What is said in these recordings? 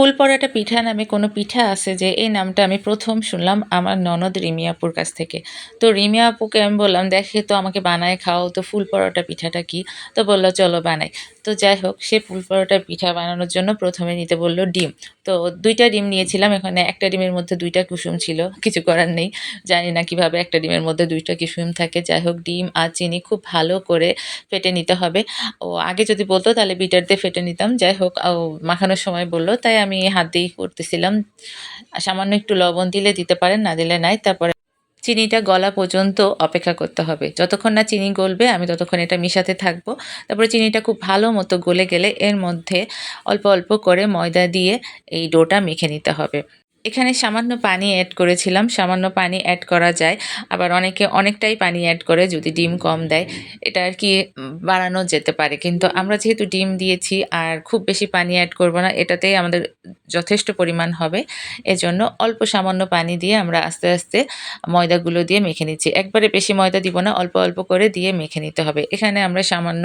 ফুল পরাটা পিঠা নামে কোনো পিঠা আছে যে এই নামটা আমি প্রথম শুনলাম আমার ননদ রিমিয়াপুর কাছ থেকে। তো রিমিয়া আপুকে আমি বললাম, দেখে তো আমাকে বানায়, খাও, তো ফুল পরোটা পিঠাটা কি? তো বলল, চলো বানাই। তো যাই হোক, সে ফুল পরোটা পিঠা বানানোর জন্য প্রথমে নিতে বলল ডিম। তো দুইটা ডিম নিয়েছিলাম এখানে, একটা ডিমের মধ্যে দুইটা কুসুম ছিল, কিছু করার নেই। জানি না কীভাবে একটা ডিমের মধ্যে দুইটা কুসুম থাকে। যাই হোক, ডিম আর চিনি খুব ভালো করে ফেটে নিতে হবে। ও আগে যদি বলতো, তাহলে বিটার দিয়ে ফেটে নিতাম। যাই হোক মাখানোর সময় বলল, তাই আমি হাত দিয়ে করতেছিলাম। সামান্য একটু লবণ দিলে দিতে পারেন, না দিলে নাই। তারপরে চিনিটা গলা পর্যন্ত অপেক্ষা করতে হবে। যতক্ষণ না চিনি গলবে, আমি ততক্ষণ এটা মিশাতে থাকব। তারপরে চিনিটা খুব ভালো মতো গলে গেলে এর মধ্যে অল্প অল্প করে ময়দা দিয়ে এই ডোটা মেখে নিতে হবে। এখানে সামান্য পানি অ্যাড করেছিলাম, সামান্য পানি অ্যাড করা যায়। আবার অনেকে অনেকটাই পানি অ্যাড করে যদি ডিম কম দেয়, এটা আর কি বাড়ানো যেতে পারে। কিন্তু আমরা যেহেতু ডিম দিয়েছি আর খুব বেশি পানি অ্যাড করব না, এটাতেই আমাদের যথেষ্ট পরিমাণ হবে। এজন্য অল্প সামান্য পানি দিয়ে আমরা আস্তে আস্তে ময়দাগুলো দিয়ে মেখে নিচ্ছি। একবারে বেশি ময়দা দিব না, অল্প অল্প করে দিয়ে মেখে নিতে হবে। এখানে আমরা সামান্য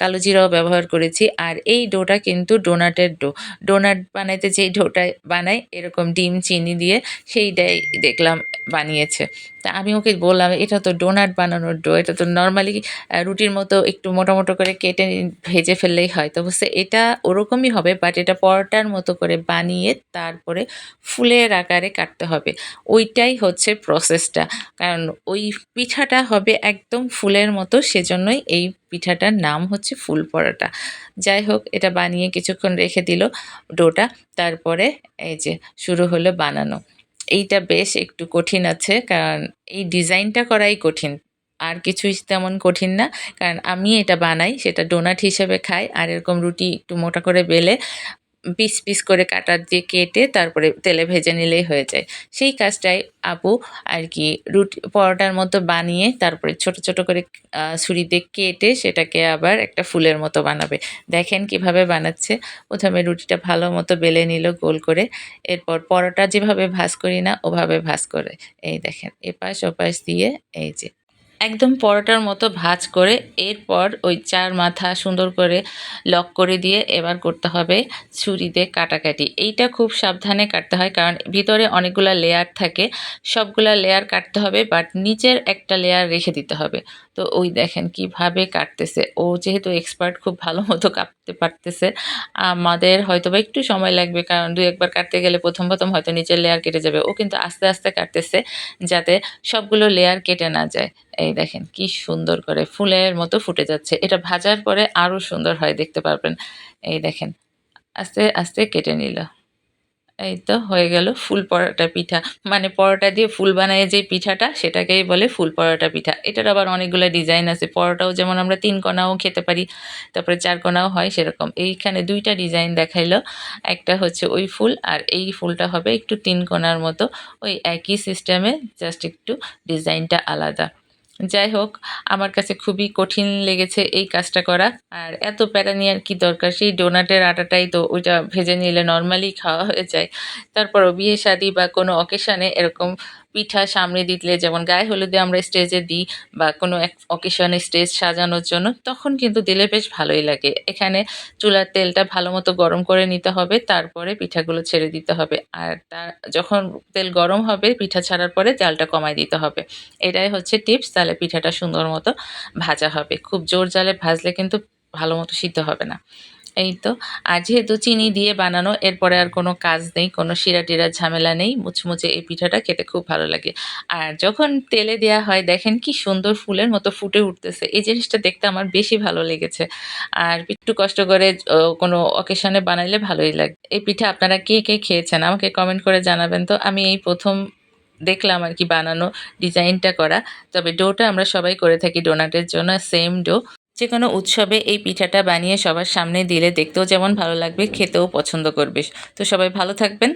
কালো জিরাও ব্যবহার করেছি। আর এই ডোটা কিন্তু ডোনাটের ডো ডোনাট বানাইতে যেই ডোটা বানাই, এরকম ডিম, চিনি দিয়ে সেইটাই দেখলাম বানিয়েছে। তা আমি ওকে বললাম, এটা তো ডোনাট বানানোর ডো, এটা তো নর্মালি রুটির মতো একটু মোটা মোটো করে কেটে ভেজে ফেললেই হয়। তো বুঝছে এটা ওরকমই হবে বাট এটা পরোটার মতো করে বানিয়ে তারপরে ফুলের আকারে কাটতে হবে। ওইটাই হচ্ছে প্রসেসটা কারণ ওই পিঠাটা হবে একদম ফুলের মতো, সেজন্যই এই পিঠাটার নাম হচ্ছে ফুল পরোটা। যাই হোক, এটা বানিয়ে কিছুক্ষণ রেখে দিল ডোটা, তারপরে এই যে শুরু হলো বানানো। এইটা বেশ একটু কঠিন আছে, কারণ এই ডিজাইনটা করাই কঠিন। আর কিছুই তেমন কঠিন না, কারণ আমি এটা বানাই, সেটা ডোনাট হিসেবে খাই, আর এরকম রুটি একটু মোটা করে বেলে পিস পিস করে কাটার দিয়ে কেটে তারপরে তেলে ভেজে নিলেই হয়ে যায়। সেই কাজটাই আপু আর কি রুটি পরোটার মতো বানিয়ে তারপরে ছোট ছোট করে আহ, ছুরি দিয়ে কেটে সেটাকে আবার একটা ফুলের মতো বানাবে। দেখেন কীভাবে বানাচ্ছে। প্রথমে রুটিটা ভালো মতো বেলে নিল গোল করে। এরপর পরোটা যেভাবে ভাজ করি না ওভাবে ভাজ করে। এই দেখেন এপাশ ওপাশ দিয়ে এই যে একদম পরোটার মতো ভাজ করে এরপর ওই চার মাথা সুন্দর করে লক করে দিয়ে এবার করতে হবে ছুরি দিয়ে কাটাকাটি। এইটা খুব সাবধানে কাটতে হয় কারণ ভিতরে অনেকগুলা লেয়ার থাকে। সবগুলা লেয়ার কাটতে হবে বাট নিচের একটা লেয়ার রেখে দিতে হবে। তো ওই দেখেন কীভাবে কাটতেছে। ও যেহেতু এক্সপার্ট খুব ভালো মতো কাটতে পারতেছে। আমাদের হয়তো বা একটু সময় লাগবে, কারণ দু একবার কাটতে গেলে প্রথম প্রথম হয়তো নিচের লেয়ার কেটে যাবে। ও কিন্তু আস্তে আস্তে কাটতেছে যাতে সবগুলো লেয়ার কেটে না যায়। এই দেখেন কি সুন্দর করে ফুলের মতো ফুটে যাচ্ছে। এটা ভাজার পরে আরও সুন্দর হয় দেখতে পারবেন। এই দেখেন, আস্তে আস্তে কেটে নিল। এই তো হয়ে গেল ফুল পরোটা পিঠা। মানে পরোটা দিয়ে ফুল বানায় যে পিঠাটা, সেটাকেই বলে ফুল পরোটা পিঠা। এটার আবার অনেকগুলো ডিজাইন আছে। পরোটাও যেমন আমরা তিন কোনাও খেতে পারি, তারপরে চার কোনাও হয় সেরকম। এইখানে দুইটা ডিজাইন দেখাইলো। একটা হচ্ছে ওই ফুল আর এই ফুলটা হবে একটু তিন কোনার মতো। ওই একই সিস্টেমে জাস্ট একটু ডিজাইনটা আলাদা। যাই হোক, আমার কাছে খুবই কঠিন লেগেছে এই কাজটা করা। আর এত প্যারা নেওয়ার কি দরকার? সেই ডোনাটের আটাটাই তো ওইটা ভেজে নিলে নর্মালি খাওয়া হয়ে যায়। তারপরও বিয়ে শাদি বা কোনো অকেশনে এরকম পিঠা সামনে দিলে, যেমন গায়ে হলুদে আমরা স্টেজে দিই বা কোনো এক অকেশনে স্টেজ সাজানোর জন্য, তখন কিন্তু দিলে বেশ ভালোই লাগে। এখানে চুলার তেলটা ভালো মতো গরম করে নিতে হবে, তারপরে পিঠাগুলো ছেড়ে দিতে হবে। আর তার, যখন তেল গরম হবে, পিঠা ছাড়ার পরে জালটা কমায় দিতে হবে। এটাই হচ্ছে টিপস তাহলে পিঠাটা সুন্দর মতো ভাজা হবে। খুব জোর জালে ভাজলে কিন্তু ভালো মতো সিদ্ধ হবে না। এই তো, আর যেহেতু চিনি দিয়ে বানানো, এরপরে আর কোনো কাজ নেই, কোনো শিরা টিরার ঝামেলা নেই, মুচমুচে এই পিঠাটা খেতে খুব ভালো লাগে। আর যখন তেলে দেওয়া হয়, দেখেন কি সুন্দর ফুলের মতো ফুটে উঠতেছে। এই জিনিসটা দেখতে আমার বেশি ভালো লেগেছে। আর একটু কষ্ট করে কোনো অকেশনে বানাইলে ভালোই লাগে। এই পিঠা আপনারা কে কে খেয়েছেন আমাকে কমেন্ট করে জানাবেন তো। আমি এই প্রথম দেখলাম আর কি বানানো ডিজাইনটা করা। তবে ডোটা আমরা সবাই করে থাকি ডোনাটের জন্য সেম ডো। যে কোনো উৎসবে এই পিঠাটা বানিয়ে সবার সামনে দিলে দেখতেও যেমন ভালো লাগবে, খেতেও পছন্দ করবে। তো সবাই ভালো থাকবেন।